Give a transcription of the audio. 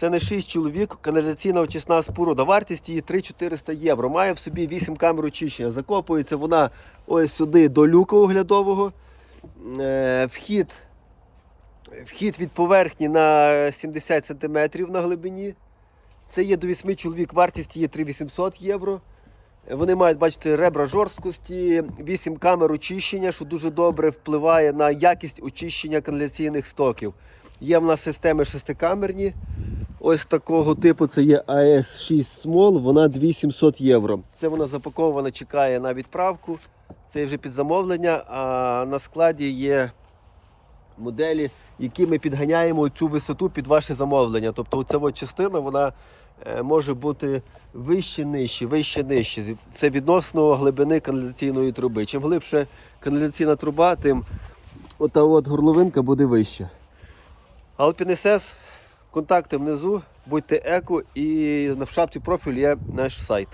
Це не 6 чоловік, каналізаційна очисна споруда. Вартість її 3-400 євро. Має в собі 8 камер очищення. Закопується вона ось сюди до люка оглядового. Е, Вхід, вхід від поверхні на 70 см на глибині. Це є до 8 чоловік, вартість її 3800 євро. Вони мають, бачите, ребра жорсткості, 8 камер очищення, що дуже добре впливає на якість очищення каналізаційних стоків. Є в нас системи шестикамерні. Ось такого типу це є AS6 Small, вона 2700 євро. Це вона запакована, чекає на відправку. Це вже під замовлення, а на складі є моделі, які ми підганяємо цю висоту під ваше замовлення. Тобто оця частина вона е, може бути вище, нижче, вище, нижче. Це відносно глибини каналізаційної труби. Чим глибше каналізаційна труба, тим ота от горловинка буде вища. Alpine SS, контакти внизу, будьте еко і в шапці профіль є наш сайт.